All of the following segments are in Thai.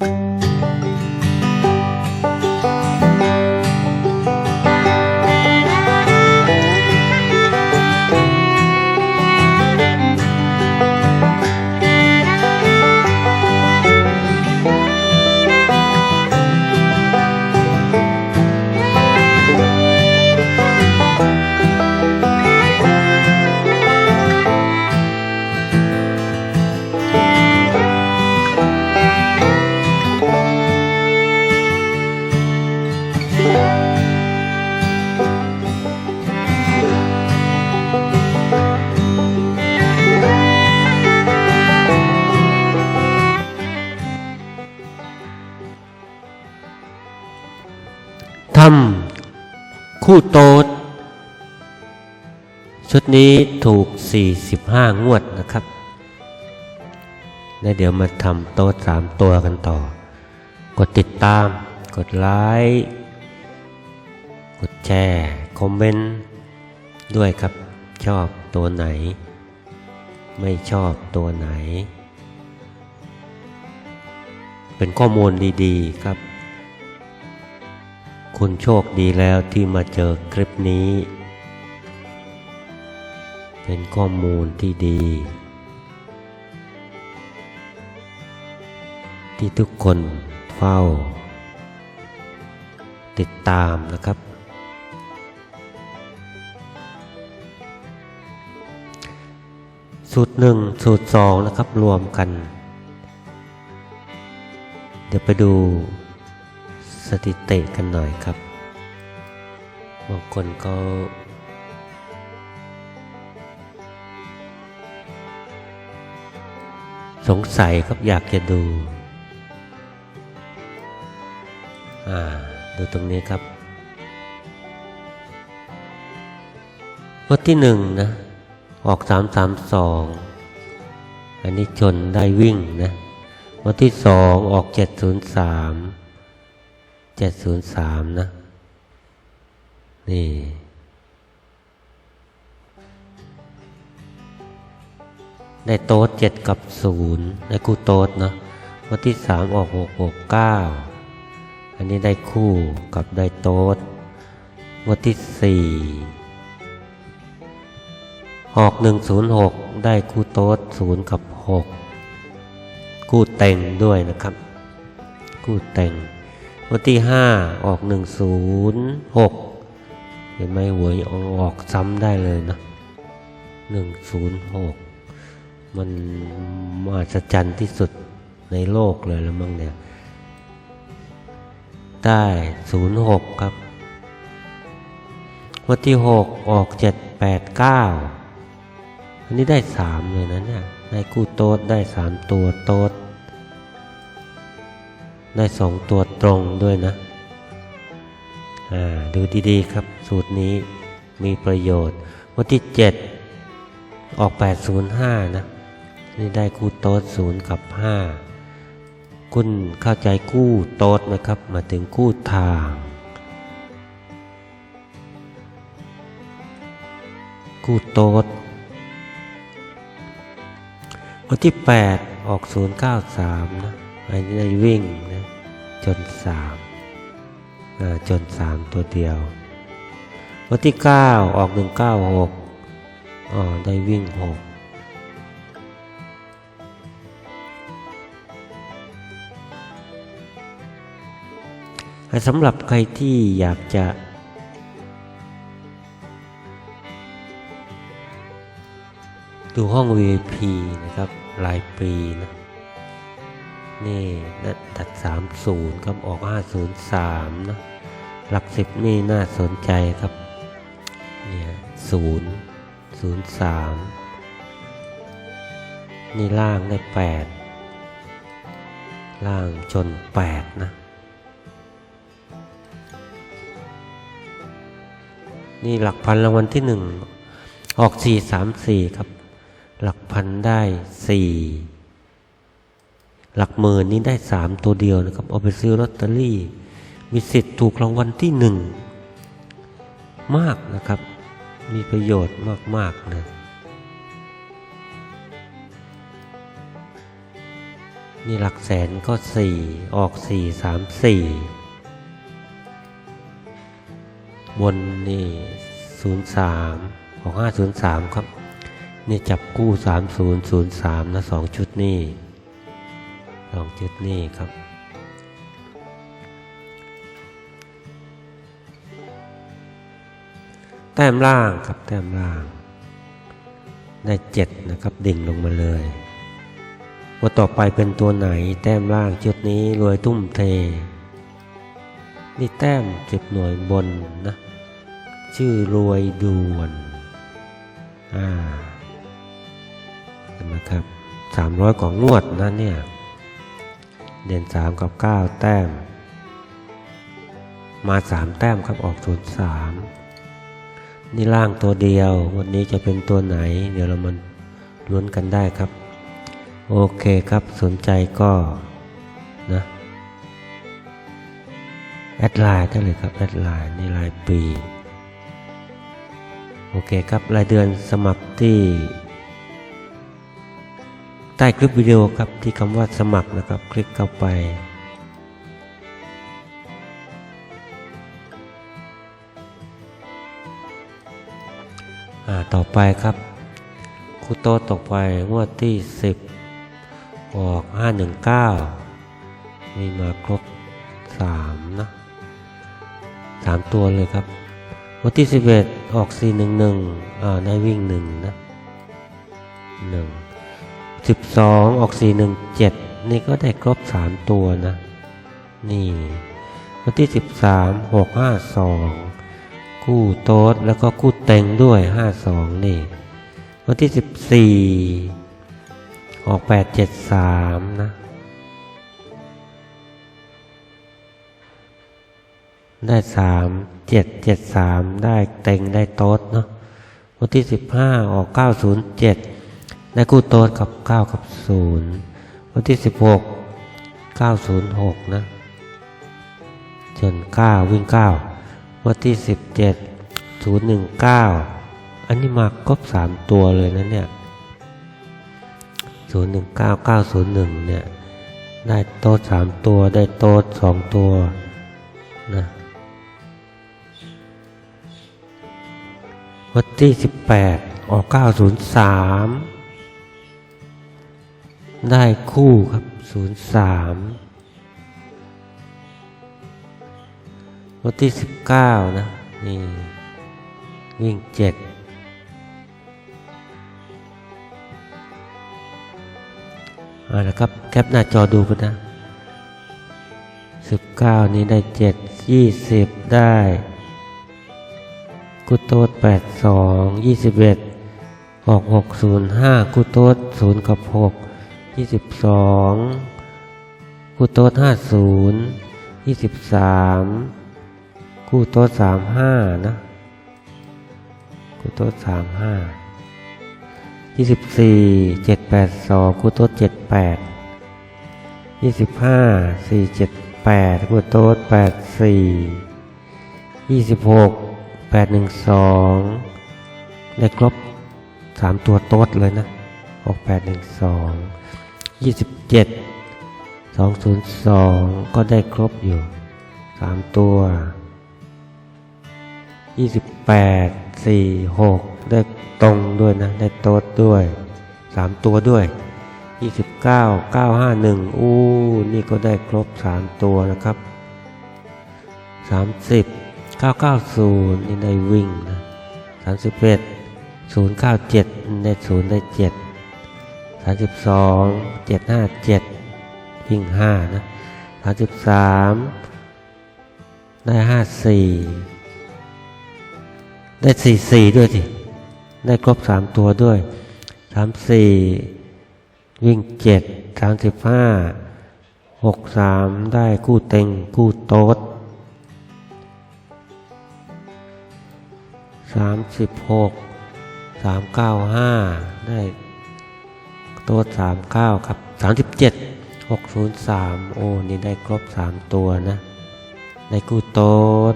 ท คู่โต๊ดชุดนี้ถูก 45 งวดนะครับ แล้วเดี๋ยวมาทำโต๊ดสามตัวกันต่อ กดติดตาม กดไลค์ กดแชร์ คอมเมนต์ด้วยครับ ชอบตัวไหน ไม่ชอบตัวไหน เป็นข้อมูลดี ๆ ครับ คุณโชคดีแล้วที่มาเจอคลิปนี้ เป็นข้อมูลที่ดี ที่ทุกคนเฝ้า ติดตามนะครับ สูตรหนึ่งสูตรสองนะครับรวมกัน เดี๋ยวไปดู สถิติกันหน่อยครับ บางคนก็สงสัยครับอยากจะดู อ่า ดูตรงนี้ครับวัดที่หนึ่งนะ ออกสามสามสองอันนี้ชนได้วิ่งนะวัดที่สองออกเจ็ดศูนย์สาม เจ็ดศูนย์สามนะ นี่ได้โต๊ดเจ็ดกับศูนย์ได้คู่โต๊ดเนาะวันที่สามออกหกหกเก้าอันนี้ได้คู่กับได้โต๊ดวันที่สี่ออกหนึ่งศูนย์หกได้คู่โต๊ดศูนย์กับหกคู่เต็งด้วยนะครับ คู่เต็ง วันที่ห้าออกหนึ่งศูนย์หกเห็นไหมหวยออกซ้ำได้เลยนะหนึ่งศูนย์หกมันมหัศจรรย์ที่สุดในโลกเลยแล้วมั้งเนี่ย ได้ศูนย์หกครับ วันที่หกออกเจ็ดแปดเก้าอันนี้ได้สามเลยนะเนี่ย ได้คู่โต๊ดได้สามตัวโต๊ด ได้สองตัวตรงด้วยนะอ่าดูดีๆครับ สูตรนี้มีประโยชน์ วันที่เจ็ดออก 805 นะ นี่ได้คู่โต๊ด0กับ 5 คุณเข้าใจคู่โต๊ดไหมครับ มาถึงคู่ทางคู่โต๊ดวันที่ 8 ออก 093 นะ อันนี้ได้วิ่งนะจน3อ่าจน3ตัวเดียว วันที่9ออก196อ๋อได้วิ่งหกสำหรับใครที่อยากจะ ดูห้อง VIP นะครับรายปีนะ นี่นะตัด 30 ครับออก 503 นะ หลักสิบนี่น่าสนใจครับ เนี่ยศูนย์ศูนย์สามนี่ล่างได้แปดล่างจนแปดนะ นี่หลักพันรางวัลที่หนึ่งออกสี่สามสี่ครับ หลักพันได้สี่ หลักหมื่นนี่ได้สามตัวเดียวนะครับ เอาไปซื้อลอตเตอรี่ มีสิทธิ์ถูกรางวัลที่หนึ่งมากนะครับ มีประโยชน์มาก ๆ นะนนี่หลักแสนก็สี่ออกสี่สามสี่บนนี่ศูนย์สามออกห้าศูนย์สามครับ นี่จับกู้สามศูนย์ศูนย์สามนะสองชุดนี่ สองชุดนี่ครับ แต้มล่างครับแต้มล่าง ได้เจ็ดนะครับดิ่งลงมาเลยว่าต่อไปเป็นตัวไหนแต้มล่างชุดนี้รวยตุ้มเทนี่แต้มเก็บหน่วยบนนะ ชื่อรวยด่วนอ่านไหมครับสามร้อยกว่างวดนะเนี่ย เด่นสามกับเก้าแต้ม มาสามแต้มครับออกศูนย์สามนี่ล่างตัวเดียว วันนี้จะเป็นตัวไหน เดี๋ยวเรามันลุ้นกันได้ครับ โอเคครับสนใจก็นะแอดไลน์ได้เลยครับแอดไลน์นี่รายปี โอเคครับ รายเดือนสมัครที่ ใต้คลิปวิดีโอครับที่คำว่าสมัครนะครับ คลิกเข้าไปอ่าต่อไปครับครูโตตกไปงวดที่ 10 ออก 519 มีมาครบ 3 นะ 3 ตัวเลยครับงวันที่ 11 ออก 411อ่าได้วิ่ง 1 นะ 1 12ออก417นี่ก็ได้ครบ3ตัวนะ นี่วันที่13 652คู่โต๊ดแล้วก็คู่เต็งด้วย52นี่ วันที่14ออก873นะ ได้3 7 7 3ได้เต็งได้โต๊ดเนาะวันที่15ออก907 ได้คู่โต๊ดกับ 9 กับ 0 วันที่ 16 906 นะจน9 วิ่ง 9 วันที่ 17 019 อันนี้มาครบ 3 ตัวเลยนะเนี่ย 019 901 เนี่ย ได้โต๊ด3ตัว ได้โต๊ด2ตัว นะวันที่ 18 ออก 903 ได้คู่ครับ03วันที่19นะ นี่ วิ่ง7เอาละครับ แคปหน้าจอดูกันนะ19นี้ได้7 20ได้กุโตด82 21ออก605กุโตด0กับ 6 22กุโตด50 23กู้โต๊ะสามห้านะกู้โต๊ะสามห้ายี่สิบสี่เจ็ดแปดสองกู้โต๊ะเจ็ดแปดยี่สิบห้าสี่เจ็ดแปดกู้โต๊ะแปดสี่ยี่สิบหกแปดหนึ่งสองได้ครบสามตัวโต๊ดเลยนะออกแปดหนึ่งสอง ยี่สิบเจ็ดสองศูนย์สองก็ได้ครบอยู่สามตัวยี่สิบแปดสี่หกได้ตรงด้วยนะ ได้โต๊ดด้วยสามตัวด้วยยี่สิบเก้าเก้าห้าหนึ่งอู้ นี่ก็ได้ครบสามตัวนะครับสามสิบเก้าเก้าศูนย์นี่ได้วิ่งนะสามสิบเอ็ดศูนย์เก้าเจ็ดได้ศูนย์ได้เจ็ด สามสิบสองเจ็ดห้าเจ็ดวิ่งห้านะสามสิบสามได้ห้าสี่ได้สี่สี่ด้วยสิ ได้ครบสามตัวด้วยสามสี่วิ่งเจ็ดสามสิบห้าหกสามได้คู่เต็งคู่โต๊ดสามสิบหกสามเก้าห้าได้ ต๊ดสามเก้าครับสามสิบเจ็ดหกศูนย์สามโอ้นี่ได้ครบสามตัวนะ ได้คู่โต๊ด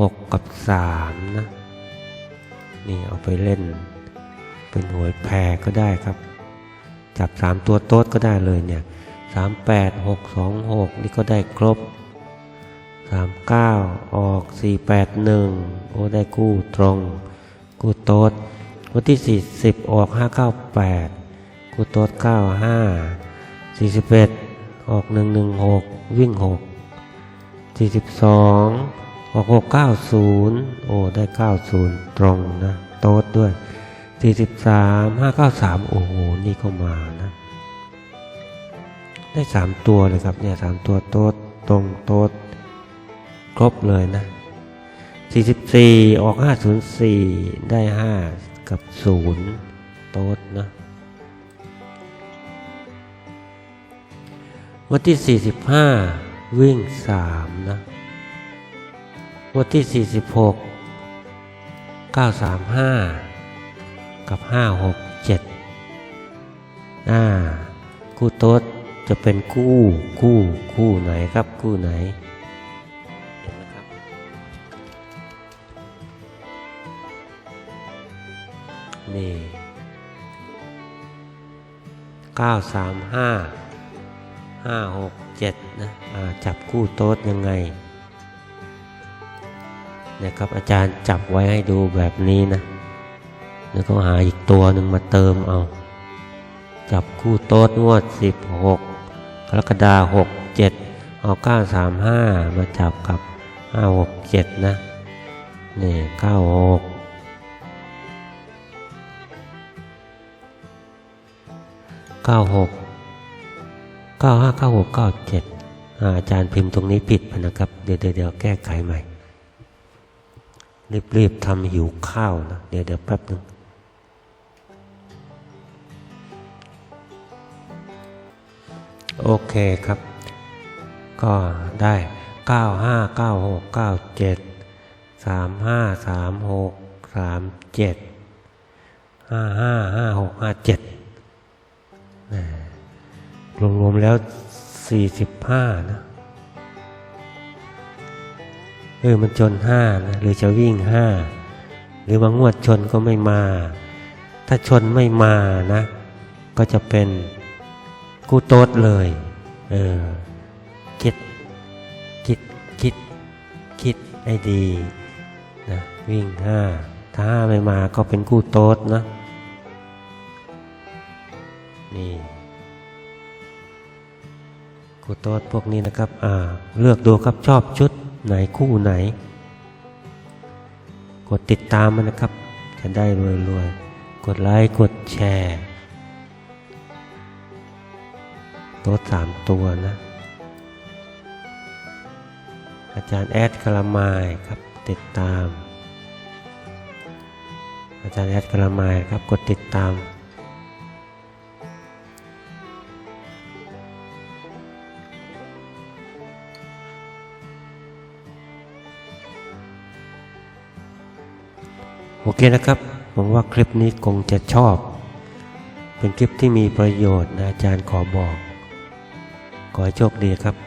หกกับสามนะ นี่เอาไปเล่น เป็นหวยแพรก็ได้ครับ จับสามตัวโต๊ดก็ได้เลยเนี่ยสามแปดหกสองหกนี่ก็ได้ครบสามเก้าออกสี่แปดหนึ่งโอ้ได้กู้ตรง กู้โต๊ดวันที่สี่สิบออกห้าเก้าแปด กู้โต๊ดเก้าห้าสี่สิบเอ็ดออกหนึ่งหนึ่งหกวิ่งหกสี่สิบสองออกหกเก้าศูนย์โอ้ได้เก้าศูนย์ตรงนะโต๊ดด้วยสี่สิบสามห้าเก้าสามโอ้โหนี่ก็มานะ ได้สามตัวเลยครับเนี่ยสามตัวโต๊ดตรงโต๊ดครบเลยนะสี่สิบสี่ออกห้าศูนย์สี่ได้ห้ากับศูนย์โต๊ดนะ วันที่สี่สิบห้าวิ่งสามนะ วันที่สี่สิบหกเก้าสามห้ากับห้าหกเจ็ดอ่าคู่โต๊ดจะเป็นคู่คู่คู่ไหนครับคู่ไหนเห็นไห้าหกเจ็ดนะจับคู่โต๊ดยังไงนี่ยครับอาจารย์จับไว้ให้ดูแบบนี้นะแล้วก็หาอีกตัวหนึ่งมาเติมเอา จับคู่โต๊ดงวดสิบหกกรกฎาหกเจ็ดเอาเก้าสามห้ามาจับกับห้าหกเจ็ดนะนี่เก้าหกเก้าหก เก้าห้าเก้าหกเก้าเจ็ดอาจารย์พิมพ์ตรงนี้ผิดไปนะครับ เดี๋ยวเดี๋ยวแก้ไขใหม่ รีบๆทำหิวข้าวนะ เดี๋ยวเดี๋ยวแป๊บหนึ่งโอเคครับ ก็ได้ 9 5 9 6 9 7 3 5 3 6 3 7 5 5 5 6 5 7 รวมๆแล้ว45นะเออมันชน5นะหรือจะวิ่ง5หรือบางงวดชนก็ไม่มา ถ้าชนไม่มานะ ก็จะเป็นกูโต๊ดเลย เออ คิด คิด คิด คิดให้ดีนะวิ่งห้าถ้าห้าไม่มาก็เป็นกู้โต๊ดนะนี่ กู้โต๊ดพวกนี้นะครับอ่าเลือกดูครับชอบชุดไหนคู่ไหน กดติดตามมันนะครับ จะได้รวยๆ กดไลค์กดแชร์โต๊ดสามตัวนะ อาจารย์แอดคารามายครับติดตาม อาจารย์แอดคารามายครับกดติดตาม เคนะครับผมว่าคลิปนี้คงจะชอบ เป็นคลิปที่มีประโยชน์นะอาจารย์ขอบอก ขอให้โชคดีครับ